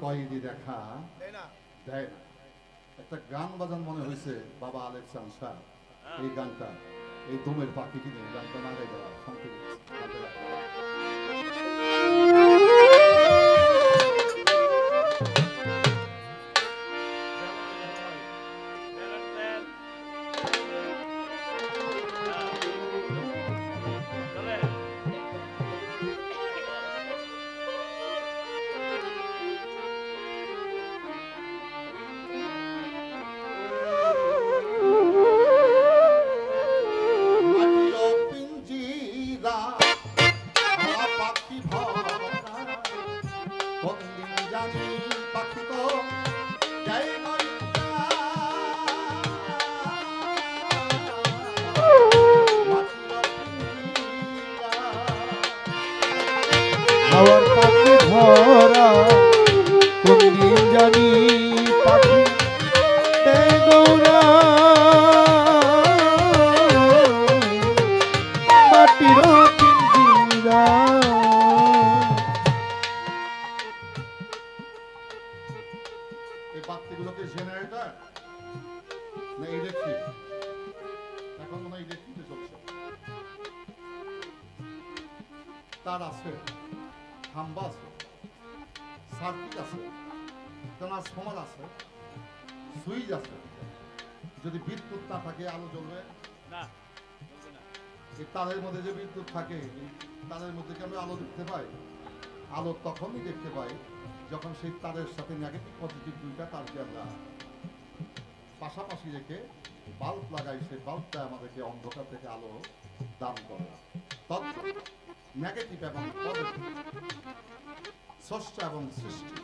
কয়েদি দেখা। দেয় না। একটা গান বাজান মনে হয়েছে বাবা আলেকসান শাহ এই গানটা এই দমের পাখি কিনে গানটা না গাই দেওয়া শান্তি যদি বিদ্যুৎ না থাকে আলো জ্বলবে? এই তারের মধ্যে যে বিদ্যুৎ থাকে তারের মধ্যে কি আমরা আলো দেখতে পাই? আলো তখনই দেখতে পাই যখন সেই তারের সাথে নেগেটিভ পজিটিভ দুইটা তারকে আমরা পাশাপাশি রেখে বাল্ব লাগাই সেই বাল্বটা আমাদেরকে অন্ধকার থেকে আলো দান করে। নেগেটিভ এবং পজিটিভ স্রষ্টা এবং সৃষ্টি।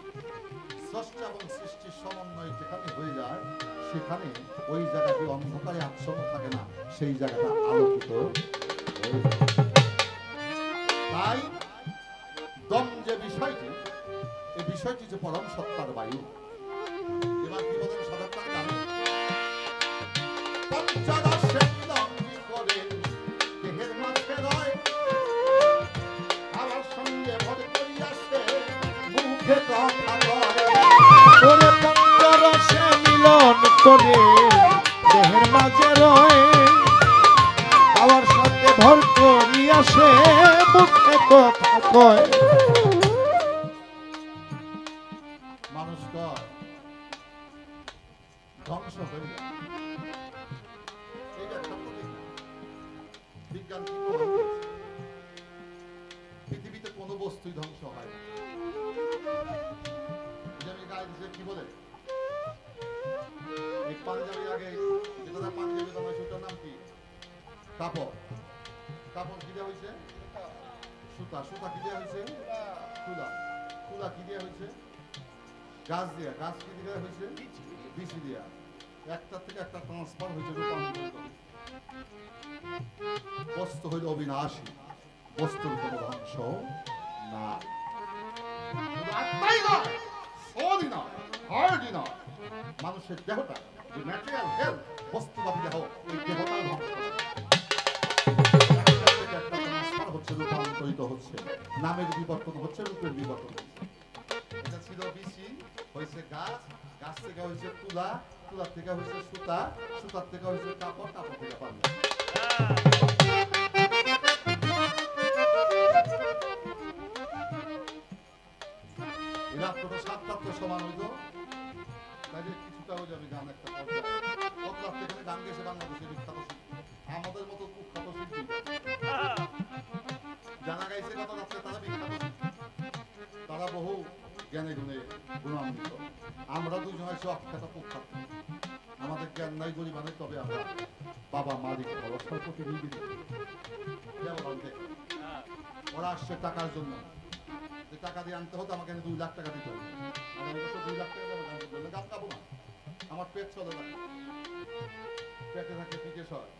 স্রষ্টা এবং সৃষ্টির সমন্বয় যেখানে হয়ে যায়, সেখানে ওই জায়গাটি অন্ধকারে আচ্ছন্ন থাকে না, সেই জায়গাটা আলোকিত তাই দম যে বিষয়টি এই বিষয়টি যে পরম সত্তার বায়ু করে দেহের মাঝে রয়ে আমার সাথে ভর করিয়া সে মুখে কথা কয়। কি হয়েছে? সুতা সুতা হয়েছে? হয়েছে? গাছ দিয়া, গাছ কি হয়েছে? বিচি দিয়া। একটা থেকে একটা ট্রান্সফার হয়েছে বস্তু হইল অবিনাশী। বস্তুর কোনো ধ্বংস না মানুষের দেহটা, যে ন্যাচারাল হেলথ দেহ দেহটার ধ্বংস। হচ্ছে রূপান্তরিত হচ্ছে। নামের বিবর্তন হচ্ছে, রূপের বিবর্তন হচ্ছে। এটা ছিল বিচি, হয়েছে গাছ গাছ থেকে হয়েছে তুলা, তুলার থেকে হয়েছে সুতা, সুতার থেকে হয়েছে কাপড় কাপড় থেকে তো সমান হইতো তাইলে কিছুটা যাবে গান একটা পর্যায়ে গান গেছে বাংলাদেশের বিখ্যাত আমাদের মতো কুখ্যাত শিল্পী। গাইছে কত রাত্রে তারা বিখ্যাত তারা বহু জ্ঞানে গুণে গুণান্বিত। আমরা দুজন আছি অখ্যাত কুখ্যাত আমাদের জ্ঞান নাই গরিবানে তবে আমরা বাবা মালিক অবস্থার প্রতি নিবেদিত ওরা আসছে টাকার জন্য। যে টাকা দিয়ে আনতে হতো আমাকে দুই লাখ টাকা দিতে হবে। আগামী বছর দুই লাখ টাকা দেবো গান করলে না। আমার পেট চলে না পেটে থাকে হয়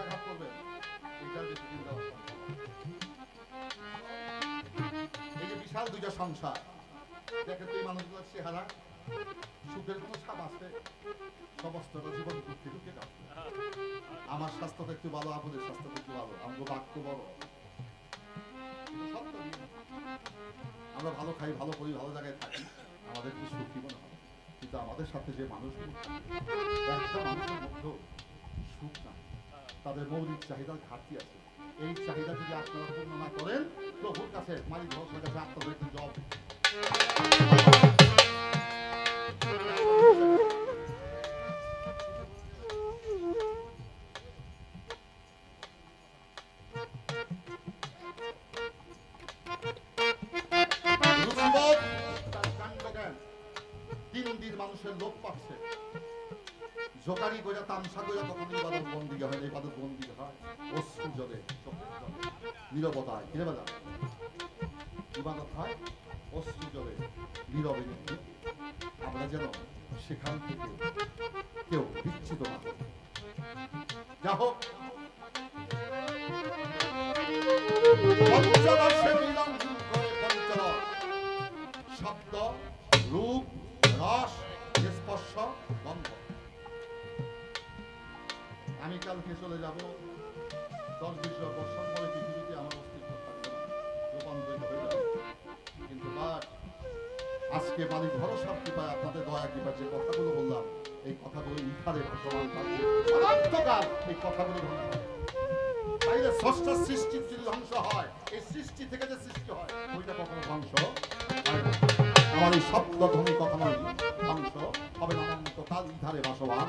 আঘাত করবেন এইটার বেশি চিন্তা ভাবনা এই যে বিশাল দুইটা সংসার দেখেন তো এই মানুষগুলোর চেহারা সুখের কোনো ছাপ আছে সমস্ত জীবন দুঃখে দুঃখে কাটছে আমার স্বাস্থ্যটা একটু ভালো আপনাদের স্বাস্থ্যটা একটু ভালো আমাকে বাক্য বড়। আমরা ভালো খাই ভালো করি ভালো জায়গায় থাকি আমাদের কি সুখী মনে হয় কিন্তু আমাদের সাথে যে মানুষগুলো একটা মানুষের মধ্যেও সুখ না তাদের মৌলিক চাহিদার ঘাটতি আছে। এই চাহিদা যদি আপনারা পূর্ণ না করেন, প্রভুর কাছে, মালিক ভরসার কাছে আপনাদের একটু আমরা যেন সেখান থেকে কেউ বিচ্ছিত না যা হোক। শব্দ, রূপ, রস, স্পর্শ, গন্ধ। আমি কালকে চলে যাব। দশ বিশ বছর পরে পৃথিবীতে আমার অস্তিত্ব থাকবে না। রূপান্তরিত হয়ে আজকে মালিক ভরসার কৃপায় আপনাদের দয়া কৃপায় যে কথাগুলো বললাম, এই কথাগুলো ইফারে অনন্তকাল এই কথাগুলো ষষ্ঠ সৃষ্টি ধ্বংস হয়, এই সৃষ্টি থেকে যে সৃষ্টি হয়, ওইটা কখনো ধ্বংস। আমার এই শব্দ ধ্বনি কখনোই ধ্বংস হবে অনন্তকাল ইধারে বাসবান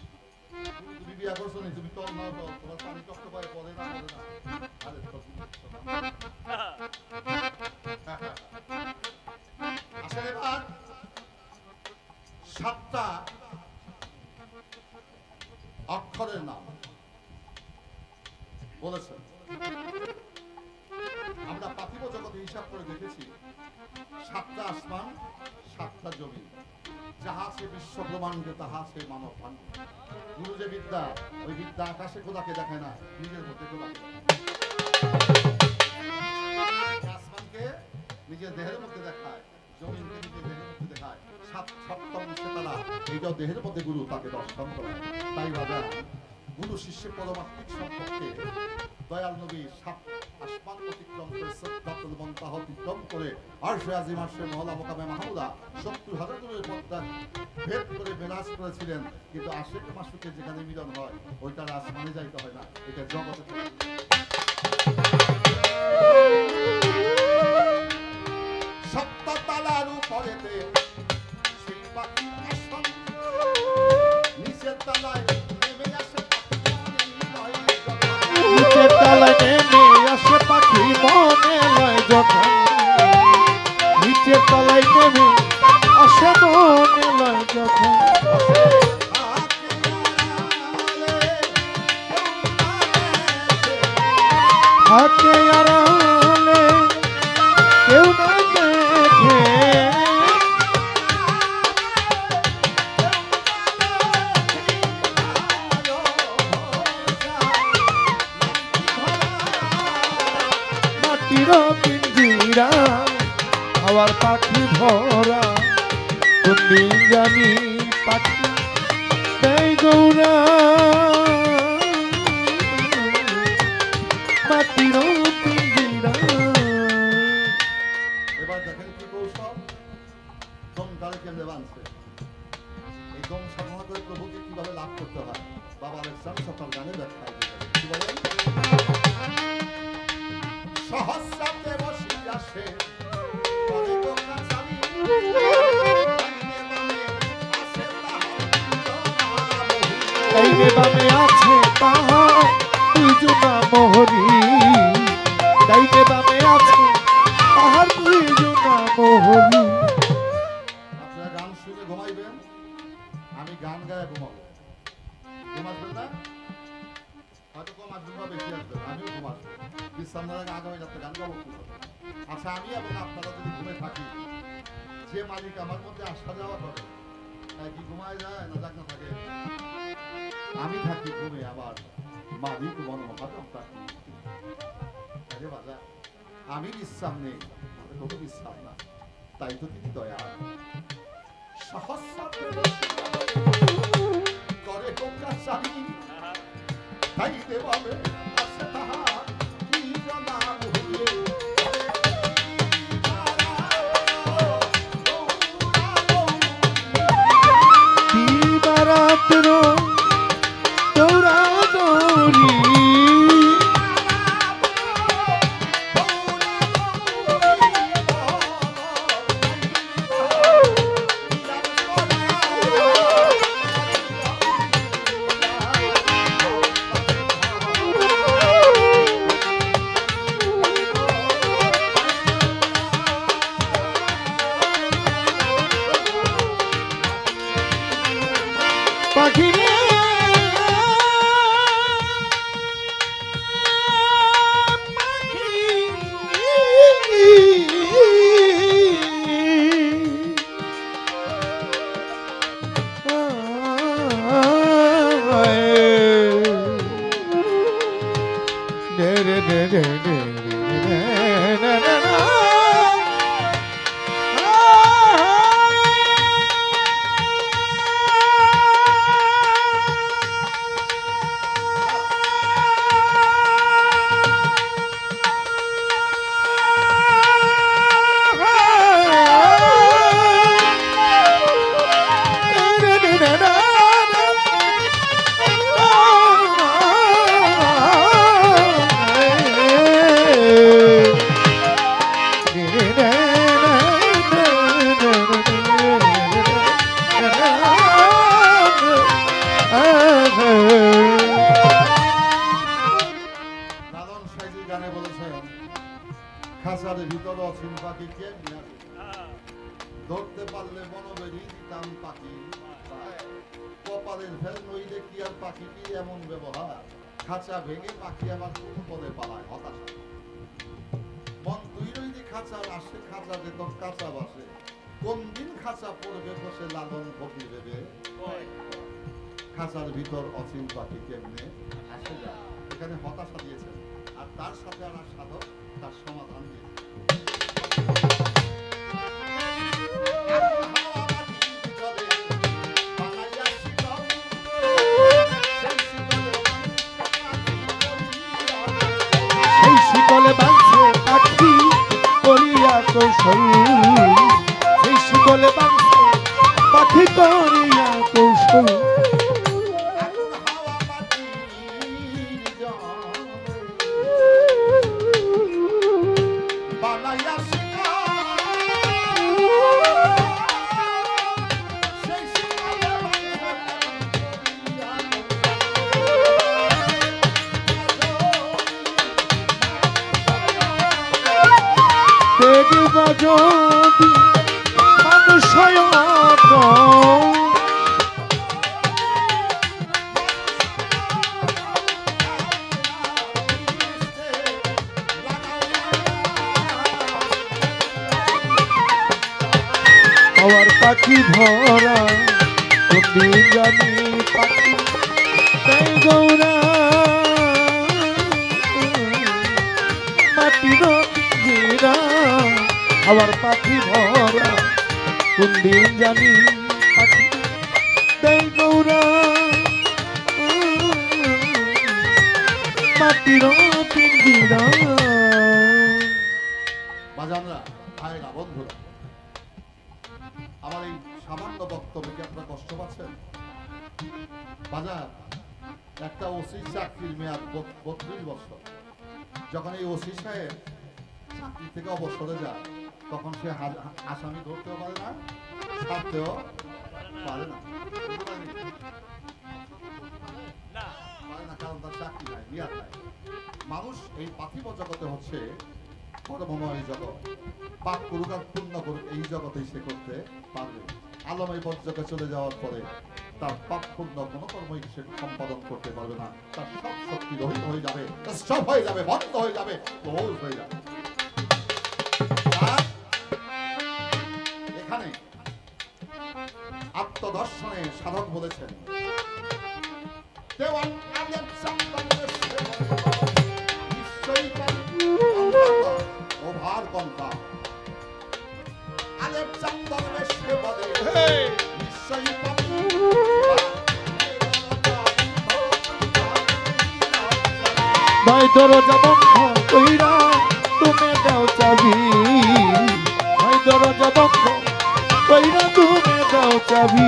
সাতটা অক্ষরের নাম। বলেছেন। আমরা জগতে হিসাব করে দেখেছি, সাতটা আসমান, সাতটা জমি যাহা সে বিশ্ব ব্রহ্মাণ্ডে, তাহা সে মানব ভাণ্ড। যে বিদ্যা, ওই বিদ্যা আকাশে খোদাকে দেখায় না, নিজের মধ্যে খোদাকে আসমানকে নিজের দেহের মধ্যে দেখায় দেখায়। এইটাও দেহের মধ্যে গুরু গুরু দয়াল নবী সাত আসমান অতিক্রম করে সত্যাতুল মন্তাহ অতিক্রম করে আরশে আজিম, আরশে মহলা, মোকামে মাহমুদা, সত্তর হাজার দূরের পথটা ভেদ করে বেলাস করেছিলেন কিন্তু আশেক মাসুকে যেখানে মিলন হয়, ওইটার আসমানে যাইতে হয় না, এটা জগতে থাকে। উপরেতে সেই নিচের তলায় যখন নিচের তলায় নেমে আসে মনে যখন। হাতে আড়ালে বাঁধছে এই দম সাধনা করে প্রভুকে কীভাবে লাভ করতে হয়? বাবা আলেকজান্ডার সকাল গানে ব্যাখ্যা কি বলেন? সহস্রাব্দে বসিয়া সে করে গঙ্গা চালি, ডাইনে আমি গান গায়ে ঘুমাবো। ঘুমাবেন না? হয়তো কম আসবেন বেশি আসবেন আমিও ঘুমাবো বিশ্রাম নেওয়ার আগে আগামী রাত্রে গান গাবো আচ্ছা আমি এবং আপনারা যদি ঘুমে থাকি, যে মালিক আমার মধ্যে আসা যাওয়া করে, তাই কি ঘুমায় যায় না যাক না থাকে? আমি থাকি ঘুমে আবার। মালিক মনোমহাদম তাকে। আরে বাজা, আমি বিশ্রাম নেই কোনো বিশ্রাম না। তাই তো তিনি দয়া করে গঙ্গা চালি তাই দেবাবে da da da da da da খাঁচা আসে খাঁচা যে তোর কাঁচা বাসে কোন দিন খাঁচা পড়বে বসে লালন ফকির দেবে খাঁচার ভিতর অসীম পাখি কেমনে? আসে যায় এখানে হতাশা দিয়েছেন। আর তার সাথে আমার সাধক তার সমাধান দিয়েছে কৌশল সেই শিকলে পাখি করিয়া আমার পাখি ভরা কোনদিন জানি আবার পাখি ভরা, কোন দিন জানি আমার এই সামান্য বক্তব্যে কি আপনারা কষ্ট পাচ্ছেন বাজার একটা ওসি চাকরির মেয়াদ বত- বত্রিশ বছর। যখন এই ওসি সাহেব চাকরি থেকে অবসরে যায় তখন সে আসামি ধরতেও পারে না, ছাড়তেও পারে না। মানুষ এই জগতে হচ্ছে জগৎ। পাপ পুণ্য করুক, এই জগতেই সে করতে পারবে। আলময় পর্যকে চলে যাওয়ার পরে তার পাপ, পুণ্য কোনো কর্মই সে সম্পাদন করতে পারবে না। তার সব শক্তি রহিত হয়ে যাবে সব হয়ে যাবে বন্ধ হয়ে যাবে ক্লোজ হয়ে যাবে। সাধক বলেছেন। ওভার কন্থা আলেপ চন্দনের সেবদে নিশ্চয়ই ভাই দরজা বন্ধ কইরা তুমি দাও চাবি। ভাই দরজা বন্ধ কইরা তুমি দাও চাবি।